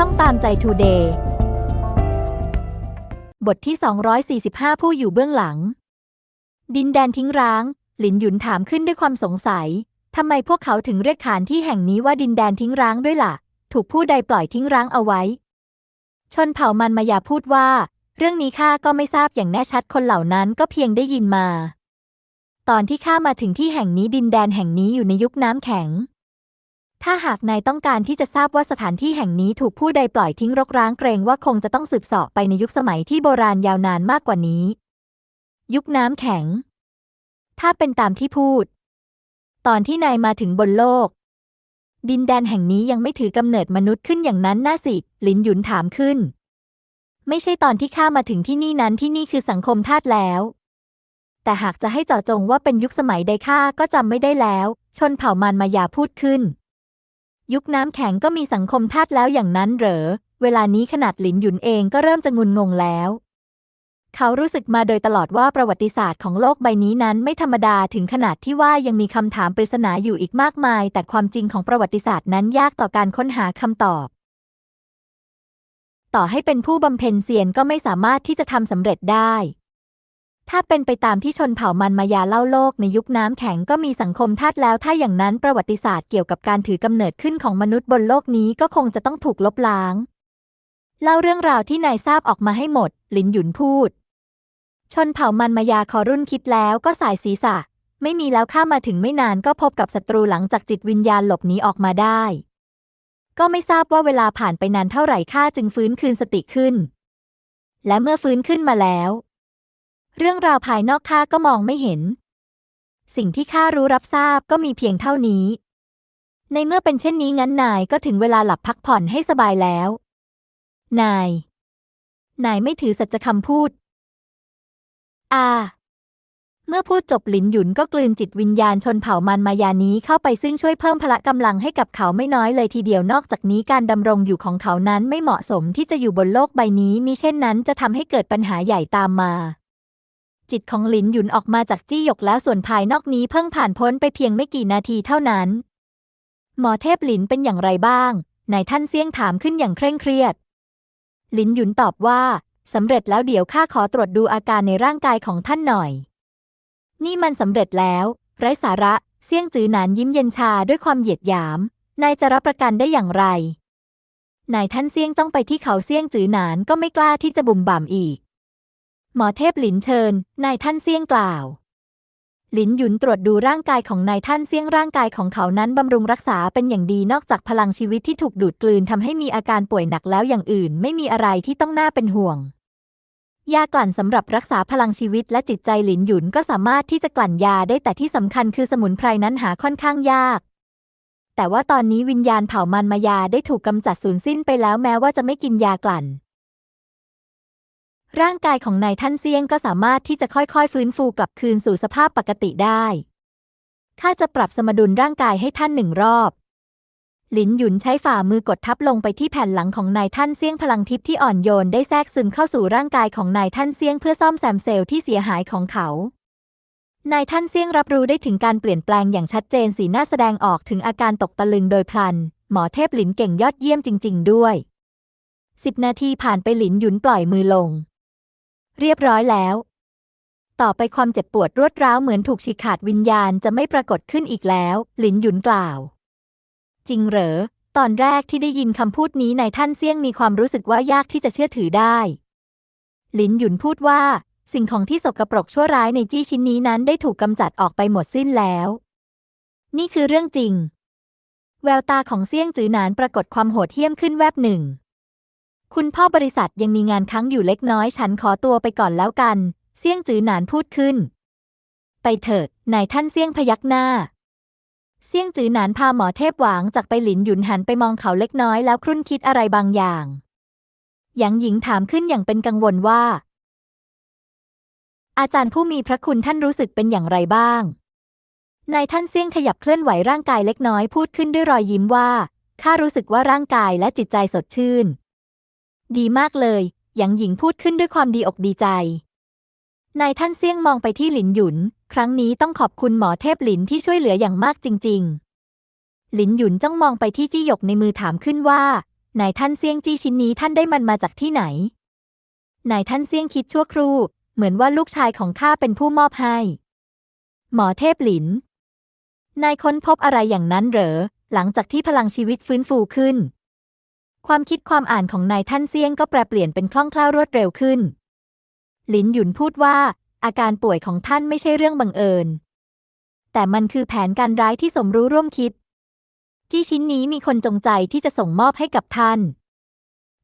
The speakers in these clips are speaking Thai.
ช่องตามใจทูเดย์บทที่ 245 ผู้อยู่เบื้องหลัง ดินแดนทิ้งร้าง หลินหยุนถามขึ้นด้วยความสงสัย ทำไมพวกเขาถึงเรียกฐานที่แห่งนี้ว่าดินแดนทิ้งร้างด้วยล่ะ ถูกผู้ใดปล่อยทิ้งร้างเอาไว้ ชนเผ่ามันมายาพูดว่า เรื่องนี้ข้าก็ไม่ทราบอย่างแน่ชัดคนเหล่านั้นก็เพียงได้ยินมา ตอนที่ข้ามาถึงที่แห่งนี้ดินแดนแห่งนี้อยู่ในยุคน้ำแข็ง ถ้าหากนายต้องการที่จะทราบว่าสถานที่แห่งนี้ถูกผู้ใดปล่อยทิ้งรกร้างเกรงว่าคงจะต้องสืบเสาะไปในยุคสมัยที่โบราณยาวนานมากกว่านี้ ยุคน้ำแข็ง ถ้าเป็นตามที่พูด ตอนที่นายมาถึงบนโลก ดินแดนแห่งนี้ยังไม่ถือกำเนิดมนุษย์ขึ้นอย่างนั้นน่าสิหลินหยุนถามขึ้น ไม่ใช่ตอนที่ข้ามาถึงที่นี่นั้นที่นี่คือสังคมทาสแล้วแต่หากจะให้เจาะจงว่าเป็นยุคสมัยใดข้าก็จำไม่ได้แล้ว ชนเผ่ามานมายาพูดขึ้น ยุคน้ำแข็งก็มีสังคมทาสแล้วอย่างนั้นเหรอ เวลานี้ขนาดหลินหยุนเองก็เริ่มจะงุนงงแล้ว เขารู้สึกมาโดยตลอดว่าประวัติศาสตร์ของโลกใบนี้นั้นไม่ธรรมดาถึงขนาดที่ว่ายังมีคำถามปริศนาอยู่อีกมากมาย แต่ความจริงของประวัติศาสตร์นั้นยากต่อการค้นหาคำตอบ ต่อให้เป็นผู้บำเพ็ญเซียนก็ไม่สามารถที่จะทำสำเร็จได้ ถ้าเป็นไปตามที่ชนเผ่ามันมายาเล่าโลกในยุคน้ำแข็งก็มีสังคมทาสแล้ว ถ้าอย่างนั้นประวัติศาสตร์เกี่ยวกับการถือกำเนิดขึ้นของมนุษย์บนโลกนี้ก็คงจะต้องถูกลบล้าง เล่าเรื่องราวที่นายทราบออกมาให้หมดหลินหยุนพูด ชนเผ่ามันมายาคอรุ่นคิดแล้วก็สายศีรษะ ไม่มีแล้วข้ามาถึงไม่นานก็พบกับศัตรูหลังจากจิตวิญญาณหลบหนีออกมาได้ ก็ไม่ทราบว่าเวลาผ่านไปนานเท่าไหร่ข้าจึงฟื้นคืนสติขึ้น และเมื่อฟื้นขึ้นมาแล้ว เรื่องราวภายนอกข้าก็มองไม่เห็น สิ่งที่ข้ารู้รับทราบก็มีเพียงเท่านี้ ในเมื่อเป็นเช่นนี้งั้นนายก็ถึงเวลาหลับพักผ่อนให้สบายแล้ว นาย นายไม่ถือสัจคำพูด อาเมื่อพูดจบหลินหยุนก็กลืนจิตวิญญาณชนเผ่ามันมายานี้เข้าไปซึ่งช่วยเพิ่มพละกำลังให้กับเขาไม่น้อยเลยทีเดียวนอกจากนี้การดำรงอยู่ของเขานั้นไม่เหมาะสมที่จะอยู่บนโลกใบนี้มิเช่นนั้นจะทำให้เกิดปัญหาใหญ่ตามมา จิตของหลินหยุนออกมาจากจี้หยกแล้วส่วนภายนอกนี้เพิ่งผ่านพ้นไปเพียงไม่กี่นาทีเท่านั้น หมอเทพหลินเป็นอย่างไรบ้างนายท่านเสี่ยงถามขึ้นอย่างเคร่งเครียด หลินหยุนตอบว่าสำเร็จแล้วเดี๋ยวข้าขอตรวจดูอาการในร่างกายของท่านหน่อย นี่มันสำเร็จแล้ว ไร้สาระเสี่ยงจือหนานยิ้มเย็นชาด้วยความเหยียดหยาม นายจะรับประกันได้อย่างไรนายท่านเสี่ยงจ้องไปที่เขาเสี่ยงจือหนานก็ไม่กล้าที่จะบุ่มบ่ามอีก หมอเทพหลินเชิญ นายท่านเสี่ยงกล่าวหลินหยุนตรวจดูร่างกายของนายท่านเสี่ยงร่างกายของเขานั้นบำรุงรักษาเป็นอย่างดีนอกจากพลังชีวิตที่ถูกดูดกลืนทำให้มีอาการป่วยหนักแล้วอย่างอื่น ไม่มีอะไรที่ต้องน่าเป็นห่วง ยากลั่นสำหรับรักษาพลังชีวิตและจิตใจหลินหยุนก็สามารถที่จะกลั่นยาได้แต่ที่สำคัญคือสมุนไพรนั้นหาค่อนข้างยาก แต่ว่าตอนนี้วิญญาณเผ่ามันมายาได้ถูกกำจัดสูญสิ้นไปแล้วแม้ว่าจะไม่กินยากลั่น ร่างกายของนายท่านเซียงก็สามารถที่จะค่อยๆ ฟื้นฟูกลับคืนสู่สภาพปกติได้ข้าจะปรับสมดุลร่างกายให้ท่านหนึ่งรอบ หลินหยุนใช้ฝ่ามือกดทับลงไปที่แผ่นหลังของนายท่านเซียงพลังทิพย์ที่อ่อนโยนได้แทรกซึมเข้าสู่ร่างกายของนายท่านเซียงเพื่อซ่อมแซมเซลล์ที่เสียหายของเขา นายท่านเซียงรับรู้ได้ถึงการเปลี่ยนแปลงอย่างชัดเจนสีหน้าแสดงออกถึงอาการตกตะลึงโดยพลัน หมอเทพหลินเก่งยอดเยี่ยมจริง ๆ ด้วยสิบนาทีผ่านไปหลินหยุนปล่อยมือลง เรียบร้อยแล้ว ต่อไปความเจ็บปวดรวดร้าวเหมือนถูกฉีกขาดวิญญาณจะไม่ปรากฏขึ้นอีกแล้ว หลินหยุนกล่าว จริงเหรอ ตอนแรกที่ได้ยินคำพูดนี้นายท่านเซี่ยงมีความรู้สึกว่ายากที่จะเชื่อถือได้ หลินหยุนพูดว่า สิ่งของที่สกปรกชั่วร้ายในจี้ชิ้นนี้นั้นได้ถูกกำจัดออกไปหมดสิ้นแล้ว นี่คือเรื่องจริง แววตาของเซี่ยงจือหนานปรากฏความโหดเหี้ยมขึ้นแวบหนึ่ง คุณพ่อบริษัทยังมีงานค้างอยู่เล็กน้อยฉันขอตัวไปก่อนแล้วกันเซี่ยงจือหนานพูดขึ้น ไปเถิดนายท่านเซี่ยงพยักหน้าเซี่ยงจือหนานพาหมอเทพหวางจากไปหลินหยุนหันไปมองเขาเล็กน้อยแล้วครุ่นคิดอะไรบางอย่างหยางหญิงถามขึ้นอย่างเป็นกังวลว่า อาจารย์ผู้มีพระคุณท่านรู้สึกเป็นอย่างไรบ้างนายท่านเซี่ยงขยับเคลื่อนไหวร่างกายเล็กน้อยพูดขึ้นด้วยรอยยิ้มว่าข้ารู้สึกว่าร่างกายและจิตใจสดชื่น ดีมากเลย หยางหญิงพูดขึ้นด้วยความดีอกดีใจ นายท่านเซี่ยงมองไปที่หลินหยุน ครั้งนี้ต้องขอบคุณหมอเทพหลินที่ช่วยเหลืออย่างมากจริง ๆ หลินหยุนจ้องมองไปที่จี้หยกในมือถามขึ้นว่า นายท่านเซี่ยงจี้ชิ้นนี้ท่านได้มันมาจากที่ไหน นายท่านเซี่ยงคิดชั่วครู่ เหมือนว่าลูกชายของข้าเป็นผู้มอบให้ หมอเทพหลิน นายค้นพบอะไรอย่างนั้นเหรอ หลังจากที่พลังชีวิตฟื้นฟูขึ้น ความคิดความอ่านของนายท่านเซียงก็แปรเปลี่ยนเป็นคล่องแคล่วรวดเร็วขึ้น หลินหยุนพูดว่า อาการป่วยของท่านไม่ใช่เรื่องบังเอิญ แต่มันคือแผนการร้ายที่สมรู้ร่วมคิด จี้ชิ้นนี้มีคนจงใจที่จะส่งมอบให้กับท่าน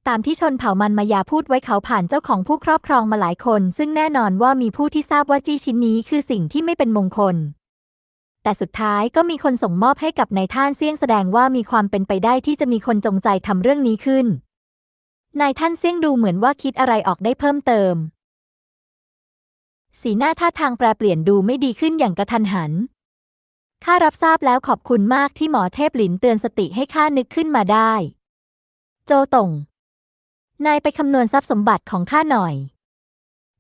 ตามที่ชนเผ่ามันมายาพูดไว้เขาผ่านเจ้าของผู้ครอบครองมาหลายคน ซึ่งแน่นอนว่ามีผู้ที่ทราบว่าจี้ชิ้นนี้คือสิ่งที่ไม่เป็นมงคล แต่สุดท้ายก็มีคนส่งมอบให้กับนายท่านเซี่ยงแสดงว่ามีความเป็นไปได้ที่จะมีคนจงใจทำเรื่องนี้ขึ้น นายท่านเซี่ยงดูเหมือนว่าคิดอะไรออกได้เพิ่มเติม สีหน้าท่าทางแปรเปลี่ยนดูไม่ดีขึ้นอย่างกระทันหัน ข้ารับทราบแล้วขอบคุณมากที่หมอเทพหลินเตือนสติให้ข้านึกขึ้นมาได้ โจตงนายไปคำนวณทรัพย์สมบัติของข้าหน่อย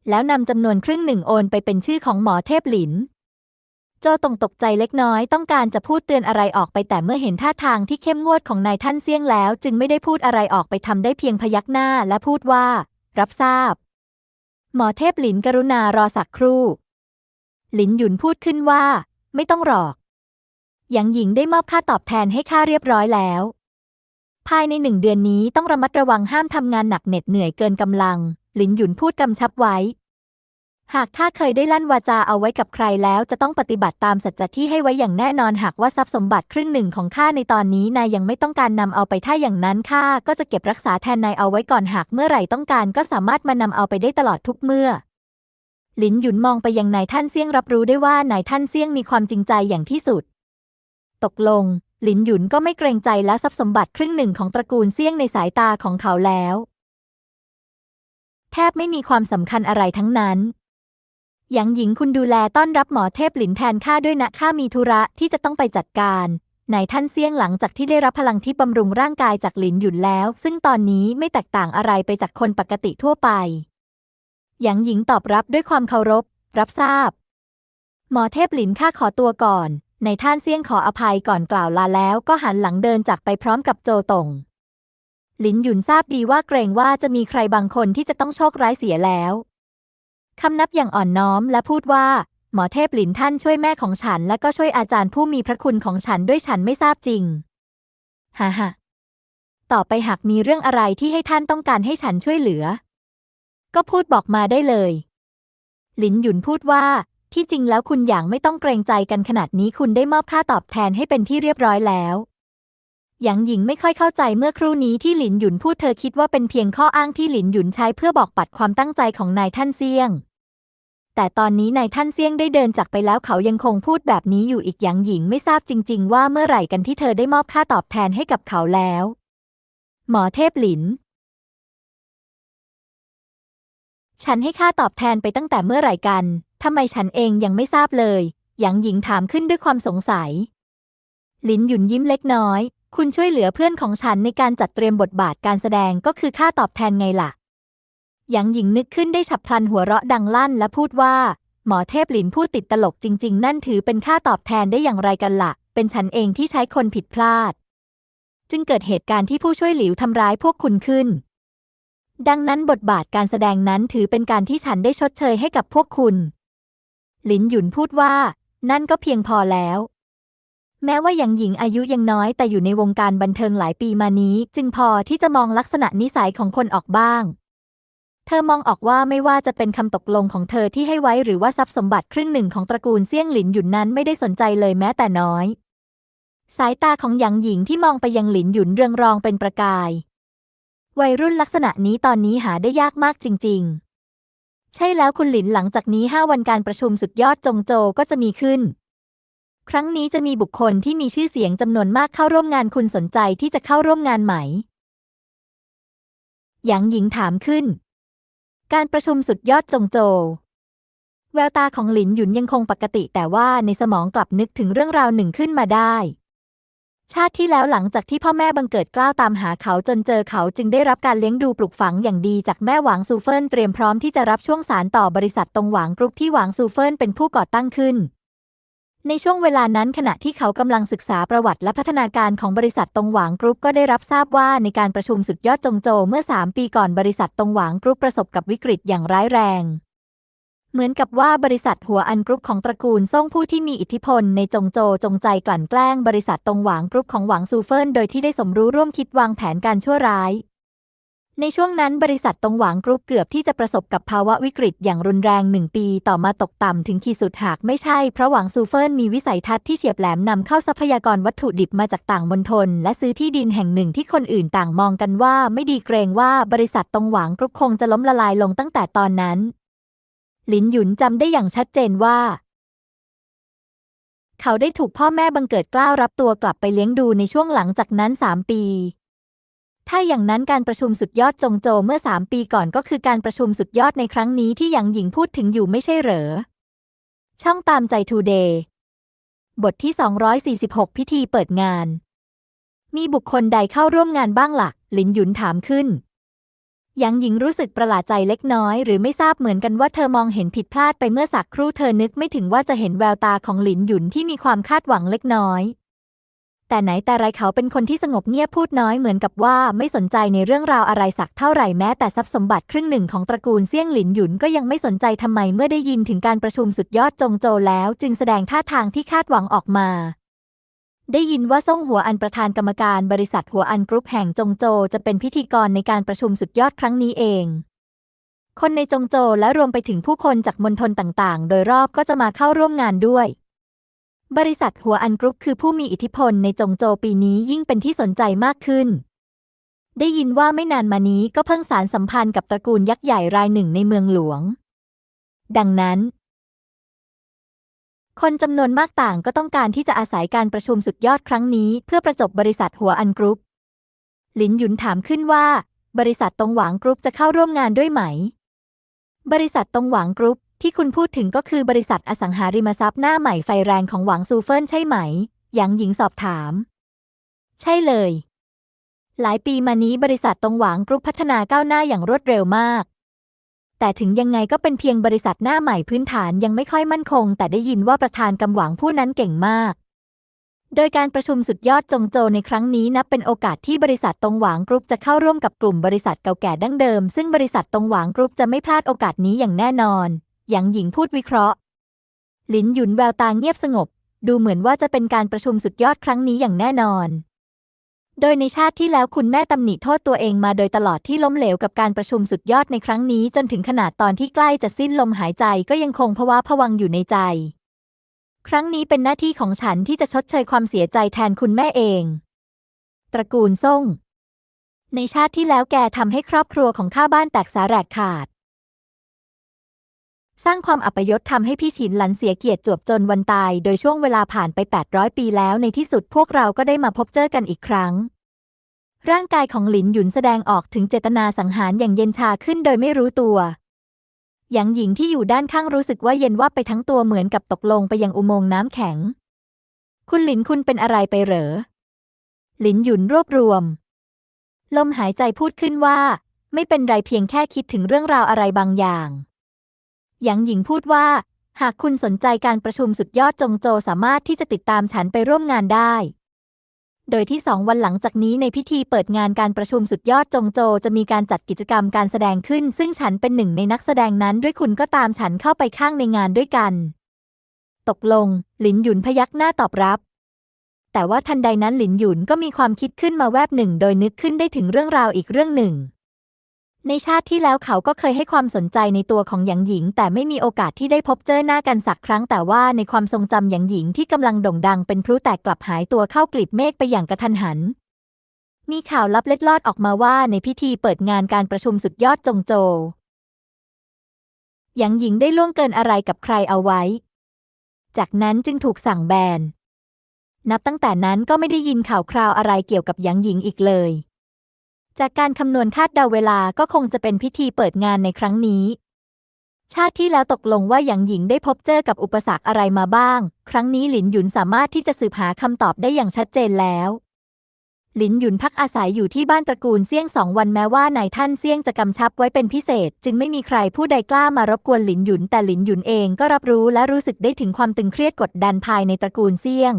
แล้วนำจำนวนครึ่งหนึ่งโอนไปเป็นชื่อของหมอเทพหลิน โจตงตกใจเล็กน้อยต้องการจะพูดเตือนอะไรออกไปแต่เมื่อเห็นท่าทางที่เข้มงวดของนายท่านเซี่ยงแล้ว จึงไม่ได้พูดอะไรออกไปทำได้เพียงพยักหน้าและพูดว่า รับทราบ หมอเทพหลินกรุณารอสักครู่ หลินหยุนพูดขึ้นว่า ไม่ต้องหรอกหยางหญิงได้มอบค่าตอบแทนให้ข้าเรียบร้อยแล้ว ภายในหนึ่งเดือนนี้ต้องระมัดระวังห้ามทำงานหนักเหน็ดเหนื่อยเกินกำลัง หลินหยุนพูดกำชับไว้ หากข้าเคยได้ลั่นวาจาเอาไว้กับใครแล้วจะต้องปฏิบัติตามสัจจะที่ให้ไว้อย่างแน่นอนหากว่าทรัพย์สมบัติครึ่งหนึ่งของข้าในตอนนี้นายยังไม่ต้องการนำเอาไปถ้าอย่างนั้นข้าก็จะเก็บรักษาแทนนายเอาไว้ก่อนหากเมื่อไหร่ต้องการก็สามารถมานำเอาไปได้ตลอดทุกเมื่อหลินหยุนมองไปยังนายท่านเซี่ยงรับรู้ได้ว่านายท่านเซี่ยงมีความจริงใจอย่างที่สุด ตกลง หลินหยุนก็ไม่เกรงใจและทรัพย์สมบัติครึ่งหนึ่งของตระกูลเซี่ยงในสายตาของเขาแล้ว แทบไม่มีความสำคัญอะไรทั้งนั้น หยางหญิงคุณดูแลต้อนรับหมอเทพหลินแทนข้าด้วยนะข้ามีธุระที่จะต้องไปจัดการนายท่านเซี่ยงหลังจากที่ได้รับพลังที่บำรุงร่างกายจากหลินหยุนแล้ว ซึ่งตอนนี้ไม่แตกต่างอะไรไปจากคนปกติทั่วไปหยางหญิงตอบรับด้วยความเคารพ รับทราบ หมอเทพหลินข้าขอตัวก่อนนายท่านเซี่ยงขออภัยก่อนกล่าวลาแล้วก็หันหลังเดินจากไปพร้อมกับโจตงหลินหยุนทราบดีว่าเกรงว่าจะมีใครบางคนที่จะต้องโชคร้ายเสียแล้ว คำนับอย่างอ่อนน้อมและพูดว่า หมอเทพหลินท่านช่วยแม่ของฉัน และก็ช่วยอาจารย์ผู้มีพระคุณของฉันด้วยฉันไม่ทราบจริงฮ่าฮ่าต่อไปหากมีเรื่องอะไรที่ให้ท่านต้องการให้ฉันช่วยเหลือ ก็พูดบอกมาได้เลย หลินหยุนพูดว่า ที่จริงแล้วคุณอย่างไม่ต้องเกรงใจกันขนาดนี้คุณได้มอบค่าตอบแทนให้เป็นที่เรียบร้อยแล้ว หยางหญิงไม่ค่อยเข้าใจเมื่อครู่นี้ที่หลินหยุนพูดเธอคิดว่าเป็นเพียงข้ออ้างที่หลินหยุนใช้เพื่อบอกปัดความตั้งใจของนายท่านเซียง แต่ตอนนี้นายท่านเซียงได้เดินจากไปแล้วเขายังคงพูดแบบนี้อยู่อีกหยางหญิงไม่ทราบจริง ๆ ว่าเมื่อไหร่กันที่เธอได้มอบค่าตอบแทนให้กับเขาแล้ว หมอเทพหลิน ฉันให้ค่าตอบแทนไปตั้งแต่เมื่อไหร่กันทำไมฉันเองยังไม่ทราบเลยหยางหญิงถามขึ้นด้วยความสงสัย หลินหยุนยิ้มเล็กน้อย คุณช่วยเหลือเพื่อนของฉันในการจัดเตรียมบทบาทการแสดงก็คือค่าตอบแทนไงล่ะ หยางหญิงนึกขึ้นได้ฉับพลันหัวเราะดังลั่นและพูดว่า หมอเทพหลินพูดติดตลกจริง ๆ นั่นถือเป็นค่าตอบแทนได้อย่างไรกันละ่ะ เป็นฉันเองที่ใช้คนผิดพลาด จึงเกิดเหตุการณ์ที่ผู้ช่วยหลิวทำร้ายพวกคุณขึ้น ดังนั้นบทบาทการแสดงนั้นถือเป็นการที่ฉันได้ชดเชยให้กับพวกคุณ หลินหยุนพูดว่า นั่นก็เพียงพอแล้ว แม้ว่ายังหญิงอายุยังน้อยแต่อยู่ในวงการบันเทิงหลายปีมานี้ จึงพอที่จะมองลักษณะนิสัยของคนออกบ้าง เธอมองออกว่าไม่ว่าจะเป็นคำตกลงของเธอที่ให้ไว้หรือว่าทรัพย์สมบัติครึ่งหนึ่งของตระกูลเซี่ยงหลินหยุนนั้นไม่ได้สนใจเลยแม้แต่น้อย สายตาของหยางหญิงที่มองไปยังหลินหยุนเรืองรองเป็นประกาย วัยรุ่นลักษณะนี้ตอนนี้หาได้ยากมากจริง ๆ ใช่แล้วคุณหลินหลังจากนี้ห้าวันการประชุมสุดยอดจงโจก็จะมีขึ้น ครั้งนี้จะมีบุคคลที่มีชื่อเสียงจำนวนมากเข้าร่วมงานคุณสนใจที่จะเข้าร่วมงานไหม หยางหญิงถามขึ้น การประชุมสุดยอดจงโจวแววตาของหลินหยุนยังคงปกติแต่ว่าในสมองกลับนึกถึงเรื่องราวหนึ่งขึ้นมาได้ ชาติที่แล้วหลังจากที่พ่อแม่บังเกิดกล้าวตามหาเขาจนเจอเขาจึงได้รับการเลี้ยงดูปลูกฝังอย่างดีจากแม่หวางซูเฟินเตรียมพร้อมที่จะรับช่วงสารต่อบริษัทตรงหวางกรุ๊ปที่หวางซูเฟินเป็นผู้ก่อตั้งขึ้น ในช่วงเวลานั้นขณะที่เขากำลังศึกษาประวัติและพัฒนาการของบริษัทตงหวางกรุ๊ปก็ได้รับทราบว่าในการประชุมสุดยอดจงโจเมื่อ 3 ปีก่อนบริษัทตงหวางกรุ๊ปประสบกับวิกฤตอย่างร้ายแรง เหมือนกับว่าบริษัทหัวอันกรุ๊ปของตระกูลซ่งผู้ที่มีอิทธิพลในจงโจจงใจกลั่นแกล้งบริษัทตงหวางกรุ๊ปของหวังซูเฟินโดยที่ได้สมรู้ร่วมคิดวางแผนการชั่วร้าย ในช่วงนั้นบริษัทตงหวางกรุ๊ปเกือบที่จะประสบกับภาวะวิกฤตอย่างรุนแรงหนึ่งปี ต่อมาตกต่ำถึงขีดสุดหากไม่ใช่ เพราะหวังซูเฟินมีวิสัยทัศน์ที่เฉียบแหลมนำเข้าทรัพยากรวัตถุดิบมาจากต่างมณฑลและซื้อที่ดินแห่งหนึ่งที่คนอื่นต่างมองกันว่า ไม่ดีเกรงว่าบริษัทตงหวางกรุ๊ปคงจะล้มละลายลงตั้งแต่ตอนนั้น หลินหยุนจำได้อย่างชัดเจนว่า เขาได้ถูกพ่อแม่บังเกิดกล้าวรับตัวกลับไปเลี้ยงดูในช่วงหลังจากนั้นสามปี ถ้าอย่างนั้นการประชุมสุดยอดจงโจวเมื่อสามปีก่อนก็คือการประชุมสุดยอดในครั้งนี้ที่หยางหญิงพูดถึงอยู่ไม่ใช่เหรอ ช่องตามใจทูเดย์บทที่ 246 พิธีเปิดงาน มีบุคคลใดเข้าร่วมงานบ้างหลัก หลินหยุนถามขึ้นหยางหญิงรู้สึกประหลาดใจเล็กน้อย หรือไม่ทราบเหมือนกันว่าเธอมองเห็นผิดพลาดไปเมื่อสักครู่เธอนึกไม่ถึงว่าจะเห็นแววตาของหลินหยุนที่มีความคาดหวังเล็กน้อย แต่ไหนแต่ไรเขาเป็นคนที่สงบเงียบพูดน้อยเหมือนกับว่าไม่สนใจในเรื่องราวอะไรสักเท่าไหร่แม้แต่ทรัพย์สมบัติครึ่งหนึ่งของตระกูลเซี่ยงหลินหยุนก็ยังไม่สนใจทำไมเมื่อได้ยินถึงการประชุมสุดยอดจงโจแล้ว จึงแสดงท่าทางที่คาดหวังออกมา ได้ยินว่าซ่งหัวอันประธานกรรมการบริษัทหัวอันกรุ๊ปแห่งจงโจจะเป็นพิธีกรในการประชุมสุดยอดครั้งนี้เองคนในจงโจและรวมไปถึงผู้คนจากมณฑลต่างๆ โดยรอบก็จะมาเข้าร่วมงานด้วย บริษัทหัวอันกรุ๊ปคือผู้มีอิทธิพลในจงโจปีนี้ยิ่งเป็นที่สนใจมากขึ้น ได้ยินว่าไม่นานมานี้ก็เพิ่งสารสัมพันธ์กับตระกูลยักษ์ใหญ่รายหนึ่งในเมืองหลวง ดังนั้น คนจำนวนมากต่างก็ต้องการที่จะอาศัยการประชุมสุดยอดครั้งนี้ เพื่อประจบบริษัทหัวอันกรุ๊ปหลินหยุนถามขึ้นว่า บริษัทตงหวางกรุ๊ปจะเข้าร่วมงานด้วยไหม บริษัทตงหวางกรุ๊ป ที่คุณพูดถึงก็คือบริษัทอสังหาริมทรัพย์หน้าใหม่ไฟแรงของหวังซูเฟินใช่ไหม หยางหญิงสอบถาม ใช่เลย หลายปีมานี้บริษัทตรงหวางกรุ๊ปพัฒนาก้าวหน้าอย่างรวดเร็วมาก แต่ถึงยังไงก็เป็นเพียงบริษัทหน้าใหม่พื้นฐานยังไม่ค่อยมั่นคง แต่ได้ยินว่าประธานกำหวังผู้นั้นเก่งมาก โดยการประชุมสุดยอดจงโจในครั้งนี้นับเป็นโอกาสที่บริษัทตรงหวางกรุ๊ปจะเข้าร่วมกับกลุ่มบริษัทเก่าแก่ดั้งเดิม ซึ่งบริษัทตรงหวางกรุ๊ปจะไม่พลาดโอกาสนี้อย่างแน่นอน หยางหญิงพูดวิเคราะห์ หลินหยุนแววตาเงียบสงบ ดูเหมือนว่าจะเป็นการประชุมสุดยอดครั้งนี้อย่างแน่นอน โดยในชาติที่แล้วคุณแม่ตำหนิโทษตัวเองมาโดยตลอดที่ล้มเหลวกับการประชุมสุดยอดในครั้งนี้ จนถึงขนาดตอนที่ใกล้จะสิ้นลมหายใจก็ยังคงภาวะผวังอยู่ในใจ ครั้งนี้เป็นหน้าที่ของฉันที่จะชดเชยความเสียใจแทนคุณแม่เอง ตระกูลซ่งในชาติที่แล้วแกทำให้ครอบครัวของข้าบ้านแตกสาแหรกขาด สร้างความอัปยศทำให้พี่ฉินหลันเสียเกียรติจวบจนวันตาย โดยช่วงเวลาผ่านไป 800 ปีแล้วในที่สุดพวกเราก็ได้มาพบเจอกันอีกครั้ง ร่างกายของหลินหยุนแสดงออกถึงเจตนาสังหารอย่างเย็นชาขึ้นโดยไม่รู้ตัวหยางหญิงที่อยู่ด้านข้างรู้สึกว่าเย็นว่าไปทั้งตัวเหมือนกับตกลงไปยังอุโมงค์น้ำแข็ง คุณหลินคุณเป็นอะไรไปเหรอ หลินหยุนรวบรวม ลมหายใจพูดขึ้นว่า ไม่เป็นไรเพียงแค่คิดถึงเรื่องราวอะไรบางอย่าง หยางหญิงพูดว่า หากคุณสนใจการประชุมสุดยอดจงโจสามารถที่จะติดตามฉันไปร่วมงานได้ โดยที่สองวันหลังจากนี้ในพิธีเปิดงานการประชุมสุดยอดจงโจจะมีการจัดกิจกรรมการแสดงขึ้น ซึ่งฉันเป็นหนึ่งในนักแสดงนั้นด้วยคุณก็ตามฉันเข้าไปข้างในงานด้วยกัน ตกลง หลินหยุนพยักหน้าตอบรับแต่ว่าทันใดนั้นหลินหยุนก็มีความคิดขึ้นมาแวบหนึ่ง โดยนึกขึ้นได้ถึงเรื่องราวอีกเรื่องหนึ่ง ในชาติที่แล้วเขาก็เคยให้ความสนใจในตัวของหยางหญิง แต่ไม่มีโอกาสที่ได้พบเจอหน้ากันสักครั้งแต่ว่าในความทรงจำหยางหญิงที่กำลังโด่งดังเป็นพลุแตกกลับหายตัวเข้ากลีบเมฆไปอย่างกระทันหัน มีข่าวลับเล็ดลอดออกมาว่าในพิธีเปิดงานการประชุมสุดยอดจงโจหยางหญิงได้ล่วงเกินอะไรกับใครเอาไว้ จากนั้นจึงถูกสั่งแบน นับตั้งแต่นั้นก็ไม่ได้ยินข่าวคราวอะไรเกี่ยวกับหยางหญิงอีกเลย จากการคำนวณคาดเดาเวลาก็คงจะเป็นพิธีเปิดงานในครั้งนี้ ชาติที่แล้วตกลงว่าหยางหญิงได้พบเจอกับอุปสรรคอะไรมาบ้าง ครั้งนี้หลินหยุนสามารถที่จะสืบหาคำตอบได้อย่างชัดเจนแล้วหลินหยุนพักอาศัยอยู่ที่บ้านตระกูลเซี่ยงสองวันแม้ว่านายท่านเซี่ยงจะกำชับไว้เป็นพิเศษ จึงไม่มีใครผู้ใดกล้ามารบกวนหลินหยุนแต่หลินหยุนเองก็รับรู้และรู้สึกได้ถึงความตึงเครียดกดดันภายในตระกูลเซี่ยง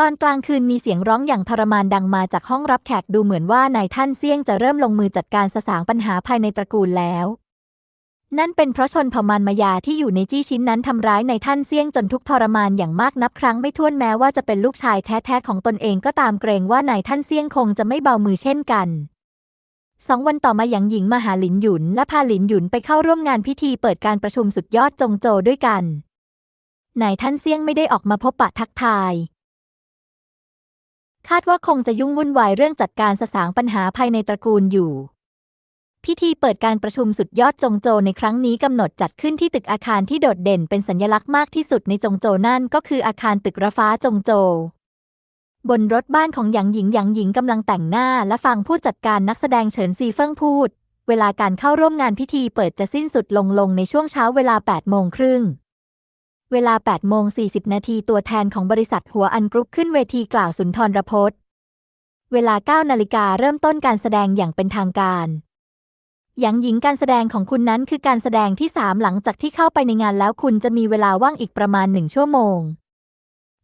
ตอนกลางคืนมีเสียงร้องอย่างทรมานดังมาจากห้องรับแขกดูเหมือนว่านายท่านเซี่ยงจะเริ่มลงมือจัดการสสางปัญหาภายในตระกูลแล้ว นั่นเป็นเพราะชนเผ่ามานมายาที่อยู่ในจี้ชิ้นนั้นทำร้ายในท่านเซี่ยงจนทุกทรมานอย่างมากนับครั้งไม่ถ้วนแม้ว่าจะเป็นลูกชายแท้ๆของตนเองก็ตามเกรงว่านายท่านเซี่ยงคงจะไม่เบามือเช่นกันสองวันต่อมาหยางหญิงมาหาหลินหยุน และพาหลินหยุนไปเข้าร่วมงานพิธีเปิดการประชุมสุดยอดจงโจด้วยกันนายท่านเซี่ยงไม่ได้ออกมาพบปะทักทาย คาดว่าคงจะยุ่งวุ่นวายเรื่องจัดการสสางปัญหาภายในตระกูลอยู่ พิธีเปิดการประชุมสุดยอดจงโจในครั้งนี้กำหนดจัดขึ้นที่ตึกอาคารที่โดดเด่นเป็นสัญลักษณ์มากที่สุดในจงโจนั่นก็คืออาคารตึกระฟ้าจงโจ บนรถบ้านของหยางหญิงหยางหญิงกำลังแต่งหน้าและฟังผู้จัดการนักแสดงเฉินซีเฟิงพูด เวลาการเข้าร่วมงานพิธีเปิดจะสิ้นสุดลงลงในช่วงเช้าเวลา8โมงครึ่ง เวลา8โมง40 นาทีตัวแทนของบริษัทหัวอันกรุ๊ปขึ้นเวทีกล่าวสุนทรพจน์ เวลา9นาฬิกาเริ่มต้นการแสดงอย่างเป็นทางการหยางหญิงการแสดงของคุณนั้นคือการแสดงที่ 3 หลังจากที่เข้าไปในงานแล้วคุณจะมีเวลาว่างอีกประมาณหนึ่งชั่วโมง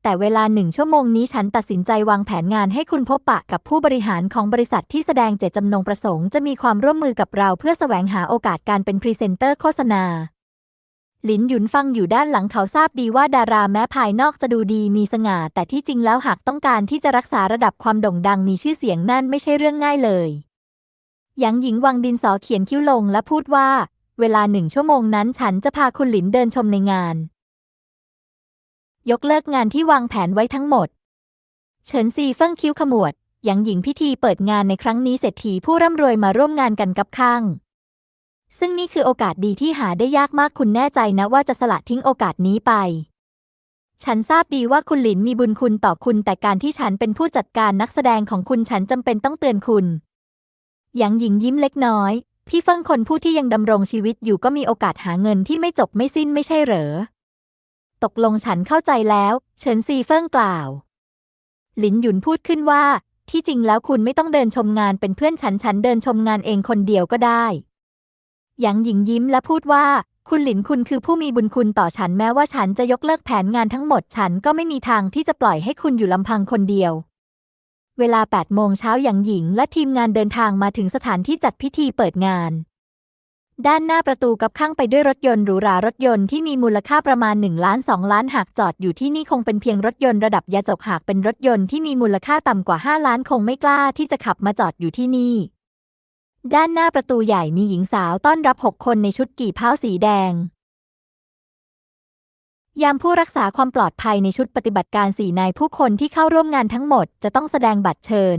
แต่เวลาหนึ่งชั่วโมงนี้ฉันตัดสินใจวางแผนงานให้คุณพบปะกับผู้บริหารของบริษัทที่แสดงเจตจำนงประสงค์จะมีความร่วมมือกับเราเพื่อแสวงหาโอกาสการเป็นพรีเซนเตอร์โฆษณา หลินหยุนฟังอยู่ด้านหลังเขาทราบดีว่าดาราแม้ภายนอกจะดูดีมีสง่า แต่ที่จริงแล้วหากต้องการที่จะรักษาระดับความโด่งดังมีชื่อเสียงนั่นไม่ใช่เรื่องง่ายเลยหยางหญิงวางดินสอเขียนคิ้วลงและพูดว่า เวลาหนึ่งชั่วโมงนั้นฉันจะพาคุณหลินเดินชมในงาน ยกเลิกงานที่วางแผนไว้ทั้งหมด เฉินซีเฟิ่งคิ้วขมวดหยางหญิงพิธีเปิดงานในครั้งนี้เศรษฐีผู้ร่ำรวยมาร่วมงานกันกับข้าง ซึ่งนี่คือโอกาสดีที่หาได้ยากมากคุณแน่ใจนะว่าจะสละทิ้งโอกาสนี้ไป ฉันทราบดีว่าคุณหลินมีบุญคุณต่อคุณ แต่การที่ฉันเป็นผู้จัดการนักแสดงของคุณฉันจำเป็นต้องเตือนคุณหยางหญิงยิ้มเล็กน้อย พี่เฟิงคนผู้ที่ยังดำรงชีวิตอยู่ก็มีโอกาสหาเงินที่ไม่จบไม่สิ้นไม่ใช่เหรอ ตกลงฉันเข้าใจแล้ว เฉินซีเฟิงกล่าว หลินหยุนพูดขึ้นว่า ที่จริงแล้วคุณไม่ต้องเดินชมงานเป็นเพื่อนฉันฉันเดินชมงานเองคนเดียวก็ได้ หยางหญิงยิ้มและพูดว่า คุณหลินคุณคือผู้มีบุญคุณต่อฉันแม้ว่าฉันจะยกเลิกแผนงานทั้งหมด ฉันก็ไม่มีทางที่จะปล่อยให้คุณอยู่ลำพังคนเดียว เวลา8โมงเช้าหยางหญิงและทีมงานเดินทางมาถึงสถานที่จัดพิธีเปิดงาน ด้านหน้าประตูกับข้างไปด้วยรถยนต์หรูหรารถยนต์ที่มีมูลค่าประมาณ1ล้าน2ล้านหากจอดอยู่ที่นี่คงเป็นเพียงรถยนต์ระดับยาจกหากเป็นรถยนต์ที่มีมูลค่าต่ำกว่า 5 ล้านคงไม่กล้าที่จะขับมาจอดอยู่ที่นี่ ด้านหน้าประตูใหญ่มีหญิงสาวต้อนรับ6คนในชุดกี่เพ้าสีแดง ยามผู้รักษาความปลอดภัยในชุดปฏิบัติการสี่นายผู้คนที่เข้าร่วมงานทั้งหมดจะต้องแสดงบัตรเชิญ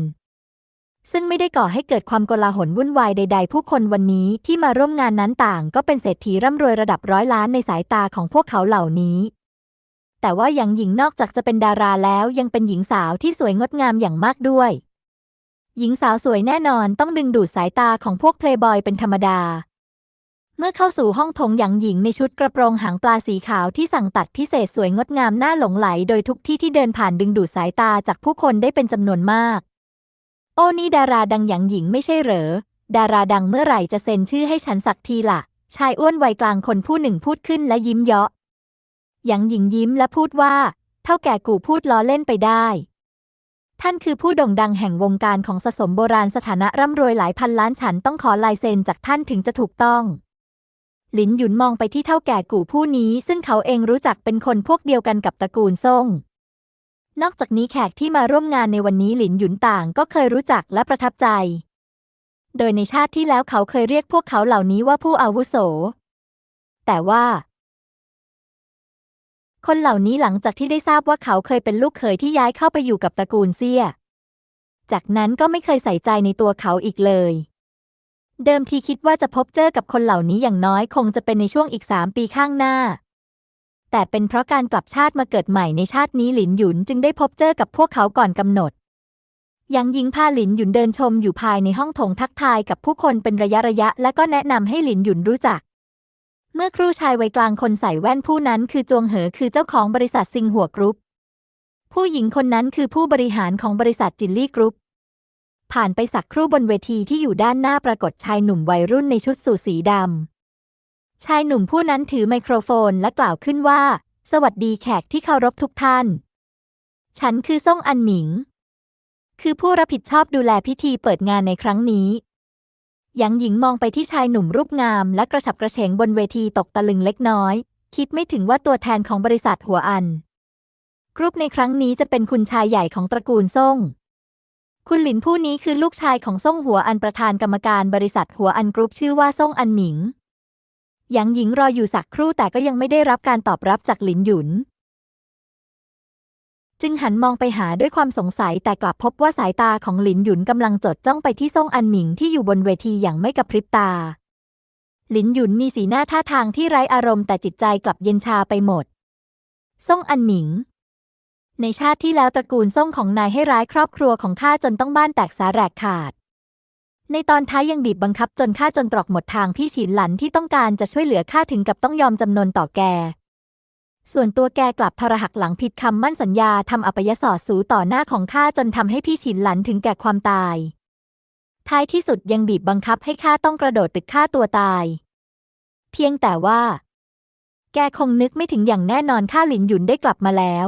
ซึ่งไม่ได้ก่อให้เกิดความโกลาหลวุ่นวายใด ๆ ผู้คนวันนี้ที่มาร่วมงานนั้นต่าง ก็เป็นเศรษฐีร่ำรวยระดับร้อยล้านในสายตาของพวกเขาเหล่านี้ แต่ว่าอยังหญิงนอกจากจะเป็นดาราแล้วยังเป็นหญิงสาวที่สวยงดงามอย่างมากด้วย หญิงสาวสวยแน่นอนต้องดึงดูดสายตาของพวกเพลย์บอยเป็นธรรมดา เมื่อเข้าสู่ห้องโถงหยางหญิงในชุดกระโปรงหางปลาสีขาวที่สั่งตัดพิเศษสวยงดงามน่าหลงไหล โดยทุกที่ที่เดินผ่านดึงดูดสายตาจากผู้คนได้เป็นจำนวนมาก โอ้นี่ดาราดังหยางหญิงไม่ใช่เหรอ ดาราดังเมื่อไหร่จะเซ็นชื่อให้ฉันสักทีละ่ะ ชายอ้วนวัยกลางคนผู้หนึ่งพูดขึ้นและยิ้มเยาะหยางหญิงยิ้มและพูดว่า เท่าแก่กูพูดล้อเล่นไปได้ ท่านคือผู้โด่งดังแห่งวงการของสะสมโบราณสถานะร่ำรวยหลายพันล้านฉันต้องขอลายเซ็นจากท่านถึงจะถูกต้อง หลินหยุนมองไปที่เท่าแก่กู่ผู้นี้ ซึ่งเขาเองรู้จักเป็นคนพวกเดียวกันกับตระกูลซ่ง นอกจากนี้แขกที่มาร่วมงานในวันนี้หลินหยุนต่างก็เคยรู้จักและประทับใจ โดยในชาติที่แล้วเขาเคยเรียกพวกเขาเหล่านี้ว่าผู้อาวุโส แต่ว่า คนเหล่านี้หลังจากที่ได้ทราบว่าเขาเคยเป็นลูกเขยที่ย้ายเข้าไปอยู่กับตระกูลเซี่ย จากนั้นก็ไม่เคยใส่ใจในตัวเขาอีกเลย เดิมทีคิดว่าจะพบเจอกับคนเหล่านี้อย่างน้อยคงจะเป็นในช่วงอีกสามปีข้างหน้า แต่เป็นเพราะการกลับชาติมาเกิดใหม่ในชาตินี้หลินหยุนจึงได้พบเจอกับพวกเขาก่อนกำหนดยังยิงพาหลินหยุนเดินชมอยู่ภายในห้องโถงทักทายกับผู้คนเป็นระยะระยะ และก็แนะนำให้หลินหยุนรู้จัก เมื่อครูชายวัยกลางคนใส่แว่นผู้นั้นคือจวงเหอคือเจ้าของบริษัทซิงหัวกรุ๊ป ผู้หญิงคนนั้นคือผู้บริหารของบริษัทจินลี่กรุ๊ป ผ่านไปสักครู่บนเวทีที่อยู่ด้านหน้าปรากฏชายหนุ่มวัยรุ่นในชุดสูทสีดำ ชายหนุ่มผู้นั้นถือไมโครโฟนและกล่าวขึ้นว่า สวัสดีแขกที่เคารพทุกท่าน ฉันคือซ่งอันหมิง คือผู้รับผิดชอบดูแลพิธีเปิดงานในครั้งนี้ หยางหญิงมองไปที่ชายหนุ่มรูปงาม และกระฉับกระเฉงบนเวทีตกตะลึงเล็กน้อย คิดไม่ถึงว่าตัวแทนของบริษัทหัวอัน กรุ๊ปในครั้งนี้จะเป็นคุณชายใหญ่ของตระกูลซ่ง คุณหลินผู้นี้คือลูกชายของซ่งหัวอันประธานกรรมการบริษัทหัวอันกรุ๊ปชื่อว่าซ่งอันหมิงหยางหญิงรออยู่สักครู่แต่ก็ยังไม่ได้รับการตอบรับจากหลินหยุน จึงหันมองไปหาด้วยความสงสัยแต่กลับพบว่าสายตาของหลินหยุนกำลังจดจ้องไปที่ซ่งอันหมิงที่อยู่บนเวทีอย่างไม่กระพริบตา หลินหยุนมีสีหน้าท่าทางที่ไร้อารมณ์แต่จิตใจกลับเย็นชาไปหมด ซ่งอันหมิง ในชาติที่แล้วตระกูลซ่งของนายให้ร้ายครอบครัวของข้าจนต้องบ้านแตกสาแหรกขาด ในตอนท้ายยังบีบบังคับจนข้าจนตรอกหมดทางพี่ฉินหลันที่ต้องการจะช่วยเหลือข้าถึงกับต้องยอมจำนนต่อแก ส่วนตัวแกกลับทรหักหลังผิดคำมั่นสัญญาทำอัปยศอสูต่อหน้าของข้าจนทำให้พี่ฉินหลันถึงแก่ความตาย ท้ายที่สุดยังบีบบังคับให้ข้าต้องกระโดดตึกฆ่าตัวตาย เพียงแต่ว่า แกคงนึกไม่ถึงอย่างแน่นอนข้าหลินหยุนได้กลับมาแล้ว